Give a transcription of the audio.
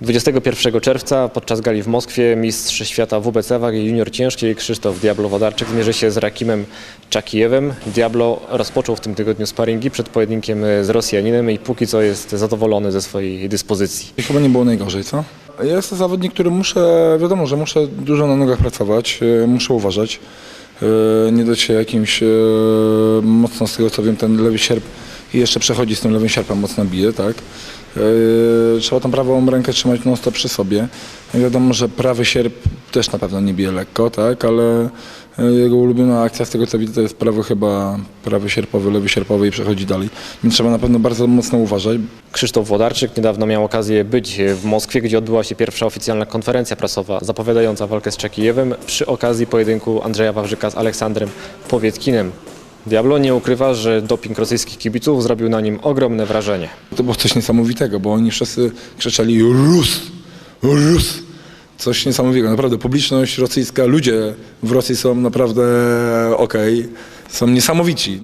21 czerwca podczas gali w Moskwie mistrz świata WBC wagi junior ciężkiej Krzysztof Diablo Wodarczyk zmierzy się z Rakimem Czakijewem. Diablo rozpoczął w tym tygodniu sparingi przed pojedynkiem z Rosjaninem i póki co jest zadowolony ze swojej dyspozycji. Chyba nie było najgorzej, co? Ja jestem zawodnik, który muszę, wiadomo, że muszę dużo na nogach pracować, e, muszę uważać. E, Nie dać się jakimś e, mocno z tego co wiem, ten lewy sierp i jeszcze przechodzi z tym lewym sierpem, mocno bije, tak? E, Trzeba tą prawą rękę trzymać non przy sobie. Wiadomo, że prawy sierp też na pewno nie bije lekko, tak? Ale e, jego ulubiona akcja z tego co widzę to jest prawy chyba, prawy sierpowy, lewy sierpowy i przechodzi dalej. Więc trzeba na pewno bardzo mocno uważać, Krzysztof Wodarczyk niedawno miał okazję być w Moskwie, gdzie odbyła się pierwsza oficjalna konferencja prasowa zapowiadająca walkę z Czakijewem przy okazji pojedynku Andrzeja Wawrzyka z Aleksandrem Powietkinem. Diablo nie ukrywa, że doping rosyjskich kibiców zrobił na nim ogromne wrażenie. To było coś niesamowitego, bo oni wszyscy krzyczeli Rus! Rus! Coś niesamowitego. Naprawdę publiczność rosyjska, ludzie w Rosji są naprawdę okej, są niesamowici.